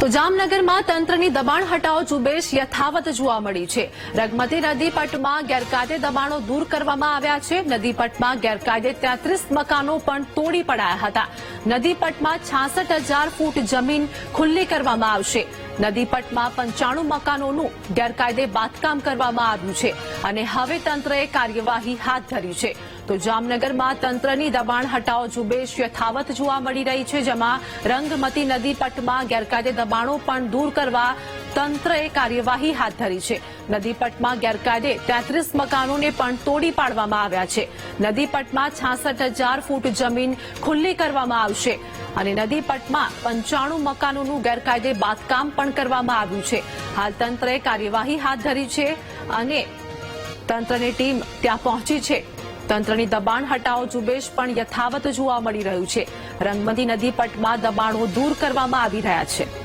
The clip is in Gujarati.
તો જામનગરમાં તંત્રની દબાણ હટાવ ઝુંબેશ યથાવત જોવા મળી છે. રગમતી નદી ગેરકાયદે દબાણો દૂર કરવામાં આવ્યા છે. નદી ગેરકાયદે તેત્રીસ મકાનો પણ તોડી પડાયા હતા. નદી પટમાં છાસઠ હજાર ફૂટ જમીન ખુલ્લી કરવામાં આવશે. નદી પટમાં પંચાણું મકાનોનું ગેરકાયદે બાંધકામ કરવામાં આવ્યું છે. અને હવે તંત્રએ કાર્યવાહી હાથ ધરી છે. તો જામનગરમાં તંત્રની દબાણ હટાવો ઝુંબેશ યથાવત જોવા મળી રહી છે, જેમાં રંગમતી નદી પટમાં ગેરકાયદે દબાણો પણ દૂર કરવા તંત્રએ કાર્યવાહી હાથ ધરી છે. નદી પટમાં ગેરકાયદે તેત્રીસ મકાનોને પણ તોડી પાડવામાં આવ્યા છે. નદી પટમાં છાસઠ હજાર ફૂટ જમીન ખુલ્લી કરવામાં આવશે અને નદી પટમાં પંચાણું મકાનોનું ગેરકાયદે બાંધકામ પણ કરવામાં આવ્યું છે. હાલ તંત્રએ કાર્યવાહી હાથ ધરી છે અને તંત્રની ટીમ ત્યાં પહોંચી છે. તંત્રની દબાણ હટાવો ઝુંબેશ પણ યથાવત જોવા મળી રહ્યું છે. રંગમતી નદી પટમાં દબાણો દૂર કરવામાં આવી રહ્યા છે.